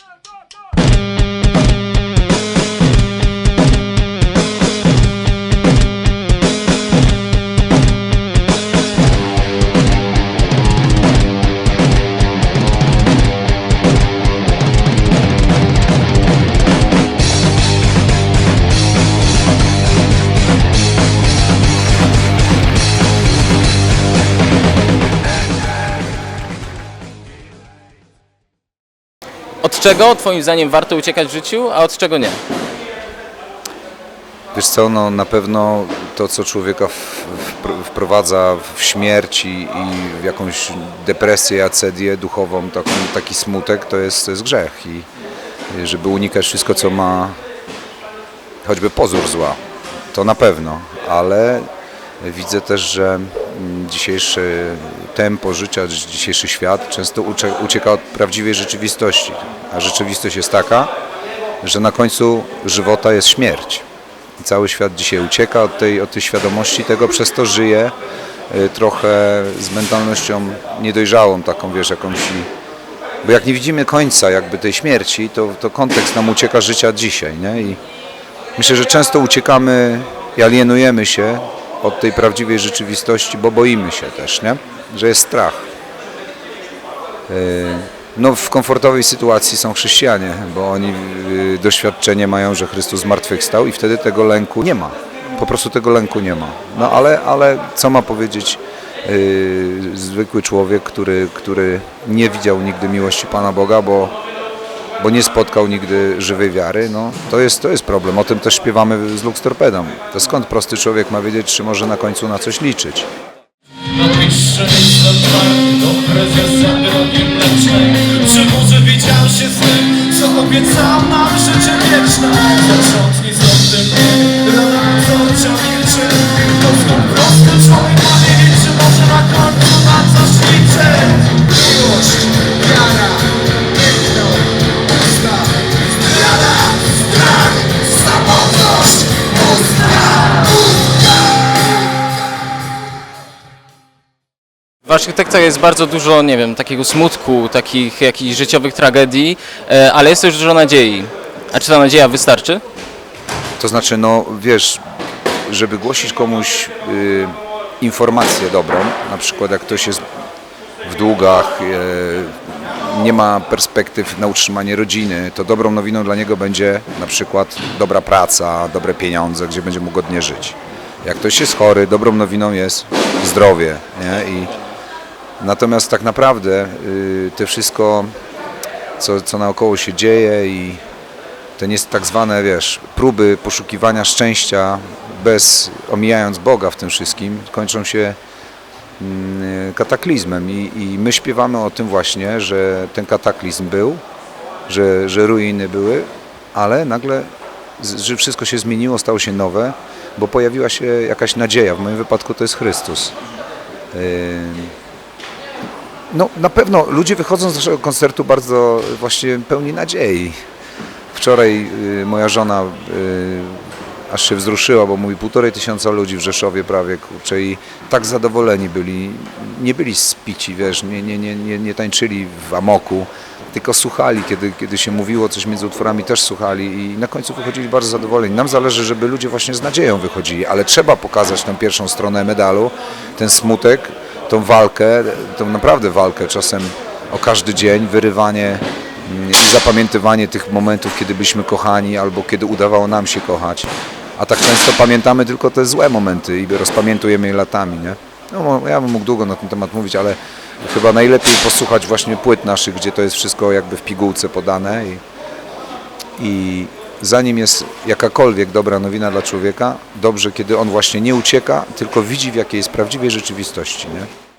go, go! Od czego Twoim zdaniem warto uciekać w życiu, a od czego nie? Wiesz co, no na pewno to, co człowieka wprowadza w śmierć i, i w jakąś depresję, acedię duchową, taką, taki smutek, to jest, to jest grzech. I żeby unikać wszystko, co ma choćby pozór zła, to na pewno, ale widzę też, że dzisiejsze tempo życia, dzi- dzisiejszy świat często ucieka od prawdziwej rzeczywistości. A rzeczywistość jest taka, że na końcu żywota jest śmierć. I Cały świat dzisiaj ucieka od tej, od tej świadomości tego, przez to żyje y, trochę z mentalnością niedojrzałą, taką wiesz, jakąś. Bo jak nie widzimy końca jakby tej śmierci, to, to kontekst nam ucieka życia dzisiaj, nie? I myślę, że często uciekamy i alienujemy się od tej prawdziwej rzeczywistości, bo boimy się też, nie? Że jest strach. Y, No, w komfortowej sytuacji są chrześcijanie, bo oni y, doświadczenie mają, że Chrystus zmartwychwstał i wtedy tego lęku nie ma. Po prostu tego lęku nie ma. No ale, ale co ma powiedzieć y, zwykły człowiek, który, który nie widział nigdy miłości Pana Boga, bo, bo nie spotkał nigdy żywej wiary, no to jest, to jest problem. O tym też śpiewamy z Lux Torpedą. To skąd prosty człowiek ma wiedzieć, czy może na końcu na coś liczyć? Czy może się z tym, co obiecał nam życie wieczne W tekstach jest bardzo dużo, nie wiem, takiego smutku, takich jakichś życiowych tragedii, e, ale jest też dużo nadziei. A czy ta nadzieja wystarczy? To znaczy, no wiesz, żeby głosić komuś y, informację dobrą, na przykład jak ktoś jest w długach, y, nie ma perspektyw na utrzymanie rodziny, to dobrą nowiną dla niego będzie na przykład dobra praca, dobre pieniądze, gdzie będzie mógł godnie żyć. Jak ktoś jest chory, dobrą nowiną jest zdrowie. Nie? I natomiast tak naprawdę y, te wszystko, co, co naokoło się dzieje i te nie tak zwane, wiesz, próby poszukiwania szczęścia bez, omijając Boga w tym wszystkim, kończą się mm, kataklizmem I, i my śpiewamy o tym właśnie, że ten kataklizm był, że, że ruiny były, ale nagle, że wszystko się zmieniło, stało się nowe, bo pojawiła się jakaś nadzieja, w moim wypadku to jest Chrystus. Ym, No na pewno ludzie wychodzą z naszego koncertu bardzo właśnie pełni nadziei. Wczoraj y, moja żona y, aż się wzruszyła, bo mówi półtorej tysiąca ludzi w Rzeszowie prawie, kurczę, i tak zadowoleni byli. Nie byli spici, wiesz, nie, nie, nie, nie, nie tańczyli w amoku, tylko słuchali, kiedy, kiedy się mówiło coś między utworami, też słuchali i na końcu wychodzili bardzo zadowoleni. Nam zależy, żeby ludzie właśnie z nadzieją wychodzili, ale trzeba pokazać tę pierwszą stronę medalu, ten smutek, tą walkę, tą naprawdę walkę czasem o każdy dzień, wyrywanie mm, i zapamiętywanie tych momentów, kiedy byliśmy kochani albo kiedy udawało nam się kochać. A tak często pamiętamy tylko te złe momenty i rozpamiętujemy je latami, nie? No, ja bym mógł długo na ten temat mówić, ale chyba najlepiej posłuchać właśnie płyt naszych, gdzie to jest wszystko jakby w pigułce podane i, i zanim jest jakakolwiek dobra nowina dla człowieka, dobrze, kiedy on właśnie nie ucieka, tylko widzi w jakiej jest prawdziwej rzeczywistości, nie?